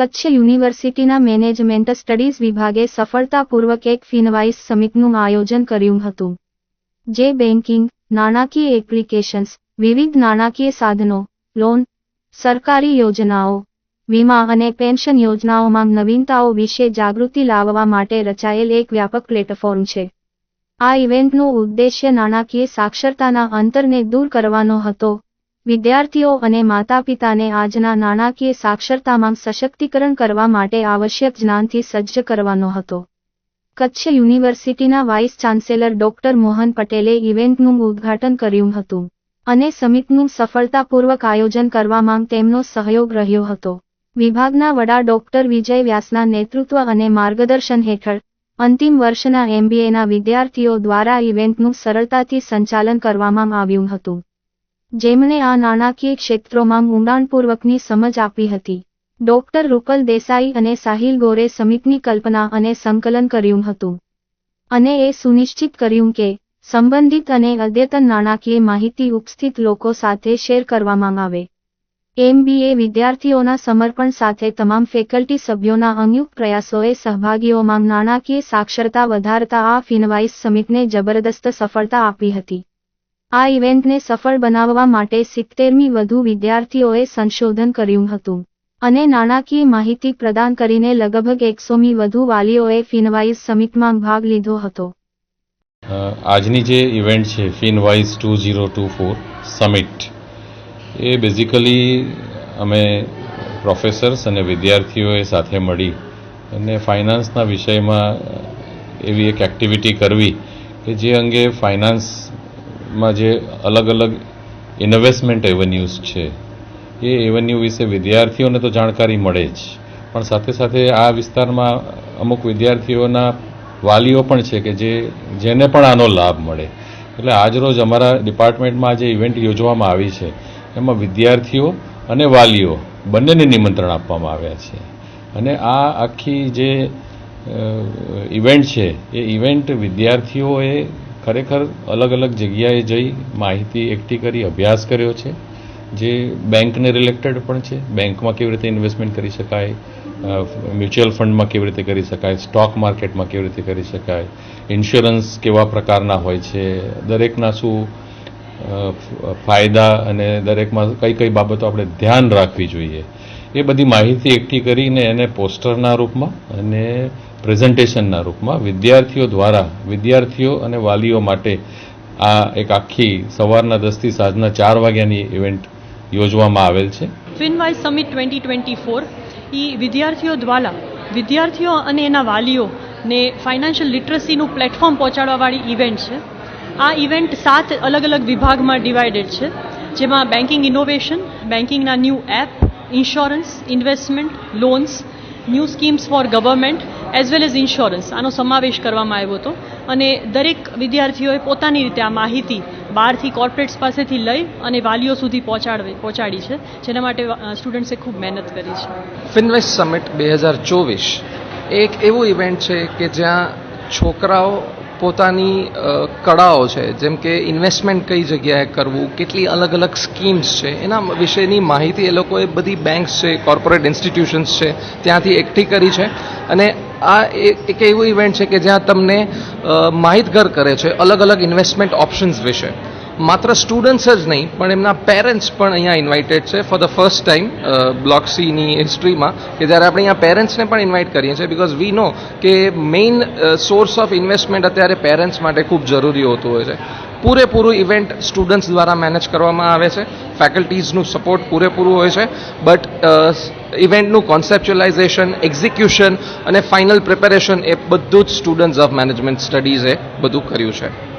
કચ્છ યુનિવર્સિટીના management studies વિભાગે સફળતાપૂર્વક એક ફિનવાઇસ સમિટનું આયોજન કર્યું હતું. જે બેન્કિંગ, નાણાકીય એપ્લિકેશન્સ, વિવિધ નાણાકીય સાધનો, લોન, સરકારી યોજનાઓ, વીમા અને પેન્શન યોજનાઓમાં નવીનતાઓ વિશે જાગૃતિ લાવવા માટે રચાયેલ એક વ્યાપક પ્લેટફોર્મ છે. આ ઇવેન્ટનો ઉદ્દેશ્ય નાણાકીય સાક્ષરતાના અંતરને દૂર કરવાનો હતો વિદ્યાર્થીઓ અને માતાપિતાને આજના નાણાકીય સાક્ષરતામાં સશક્તિકરણ કરવા માટે આવશ્યક જ્ઞાનથી સજ્જ કરવાનો હતો. કચ્છ યુનિવર્સિટીના વાઇસ ચાન્સેલર ડોક્ટર મોહન પટેલે ઇવેન્ટનું ઉદ્ઘાટન કર્યું હતું અને સમિટનું સફળતાપૂર્વક આયોજન કરવામાં તેમનો સહયોગ રહ્યો હતો. વિભાગના વડા ડોક્ટર વિજય વ્યાસના નેતૃત્વ અને માર્ગદર્શન હેઠળ અંતિમ વર્ષના એમબીએના વિદ્યાર્થીઓ દ્વારા ઇવેન્ટનું સરળતાથી સંચાલન કરવામાં આવ્યું હતું. જેમણે આ નાણાકીય ક્ષેત્રોમાં ઊંડાણપૂર્વકની સમજ આપી હતી. ડોક્ટર રૂપલ દેસાઈ અને સાહિલ ગોરે સમિટની કલ્પના અને સંકલન કર્યું હતું. અને એ સુનિશ્ચિત કર્યું કે, સંબંધિત અને અદ્યતન નાણાકીય માહિતી ઉપસ્થિત લોકો સાથે શેર કરવામાં આવે. એમબીએ વિદ્યાર્થીઓના સમર્પણ સાથે તમામ ફેકલ્ટી સભ્યોના અંયુક્ત પ્રયાસોએ સહભાગીઓમાં નાણાકીય સાક્ષરતા વધારતા આ ફિનવાઇસ સમિટને જબરદસ્ત સફળતા આપી હતી. આ ઇવેન્ટને સફળ બનાવવા માટે સિત્તેરમી વધુ વિદ્યાર્થીઓએ સંશોધન કર્યું હતું અને નાણાકીય માહિતી પ્રદાન કરીને લગભગ એકસોમી વધુ વાલીઓએ ફિનવાઇઝ સમિટમાં ભાગ લીધો હતો. આજની જે ઇવેન્ટ છે, Finwise two zero two four summit, એ બેઝિકલી અમે પ્રોફેસર્સ અને વિદ્યાર્થીઓએ સાથે મળી અને ફાઇનાન્સના વિષયમાં એવી એક એક્ટિવિટી કરવી કે જે અંગે ફાઇનાન્સમાં જે અલગ અલગ ઇન્વેસ્ટમેન્ટ એવન્યુઝ છે, એ એવન્યુ વિશે વિદ્યાર્થીઓને તો જાણકારી મળે જ. પણ સાથે સાથે આ વિસ્તારમાં અમુક વિદ્યાર્થીઓના વાલીઓ પણ છે કે જે, જેને પણ આનો લાભ મળે. એટલે આજરોજ અમારા ડિપાર્ટમેન્ટમાં જે ઇવેન્ટ યોજવામાં આવી છે. એમાં વિદ્યાર્થીઓ અને વાલીઓ બંનેને નિમંત્રણ આપવામાં આવ્યા છે. અને આ આખી જે ઇવેન્ટ છે, એ ઇવેન્ટ વિદ્યાર્થીઓએ ખરેખર અલગ અલગ જગ્યાએ જઈ માહિતી એકઠી કરી અભ્યાસ કર્યો છે, જે બેંકને રિલેટેડ પણ છે. બેંકમાં કેવી રીતે ઇન્વેસ્ટમેન્ટ કરી શકાય મ્યુચ્યુઅલ ફંડમાં કેવી રીતે કરી શકાય સ્ટોક માર્કેટમાં કેવી રીતે કરી શકાય ઇન્સ્યોરન્સ કેવા પ્રકારના હોય છે, દરેકના શું ફાયદા અને દરેકમાં કઈ કઈ બાબતો આપણે ધ્યાન રાખવી જોઈએ. એ બધી માહિતી એકઠી કરીને એને પોસ્ટરના રૂપમાં અને પ્રેઝન્ટેશનના રૂપમાં વિદ્યાર્થીઓ દ્વારા, વિદ્યાર્થીઓ અને વાલીઓ માટે આ એક આખી સવારના દસથી સાંજના ચાર વાગ્યાની ઇવેન્ટ યોજવામાં આવેલ છે. Finwise summit twenty twenty four એ વિદ્યાર્થીઓ દ્વારા, વિદ્યાર્થીઓ અને એના વાલીઓને ફાઇનાન્શિયલ લિટરસીનું પ્લેટફોર્મ પહોંચાડવાવાળી ઇવેન્ટ છે. આ ઇવેન્ટ સાત અલગ અલગ વિભાગમાં ડિવાઇડેડ છે, જેમાં banking innovation બેન્કિંગના new app insurance investment loans new schemes for government as well as insurance આનો સમાવેશ કરવામાં આવ્યો હતો. અને દરેક વિદ્યાર્થીઓએ પોતાની રીતે આ માહિતી બહારથી કોર્પોરેટ્સ પાસેથી લઈ અને વાલીઓ સુધી પહોંચાડવી, પહોંચાડી છે. જેના માટે સ્ટુડન્ટ્સે ખૂબ મહેનત કરી છે. ફિનવેસ્ટ સમિટ બે હજાર ચોવીસ એક એવું ઇવેન્ટ છે કે જ્યાં છોકરાઓ પોતાની કળાઓ છે, જેમ કે ઇન્વેસ્ટમેન્ટ કઈ જગ્યાએ કરવું, કેટલી અલગ અલગ સ્કીમ્સ છે, એના વિશેની માહિતી એ લોકોએ બધી બેંક્સ છે કોર્પોરેટ ઇન્સ્ટિટ્યુશન્સ છે, ત્યાંથી એકઠી કરી છે. અને આ એક એવું ઇવેન્ટ છે કે જ્યાં તમને માહિતગાર કરે છે અલગ અલગ ઇન્વેસ્ટમેન્ટ ઓપ્શન્સ વિશે. માત્ર સ્ટુડન્ટ્સ જ નહીં, પણ એમના પેરેન્ટ્સ પણ અહીંયા ઇન્વાઇટેડ છે for the first time block સીની હિસ્ટ્રીમાં કે જ્યારે આપણે અહીંયા પેરેન્ટ્સને પણ ઇન્વાઇટ કરીએ છીએ બિકોઝ વી નો કે મેઇન સોર્સ ઓફ ઇન્વેસ્ટમેન્ટ અત્યારે પેરેન્ટ્સ માટે ખૂબ જરૂરી હોતું હોય છે. પૂરેપૂરું ઇવેન્ટ સ્ટુડન્ટ્સ દ્વારા મેનેજ કરવામાં આવે છે. ફેકલ્ટીઝનું સપોર્ટ પૂરેપૂરું હોય છે. બટ ઇવેન્ટનું કોન્સેપ્ચ્યુલાઇઝેશન એક્ઝિક્યુશન અને ફાઇનલ પ્રિપેરેશન એ બધું જ સ્ટુડન્ટ્સ ઓફ મેનેજમેન્ટ સ્ટડીઝે બધું કર્યું છે.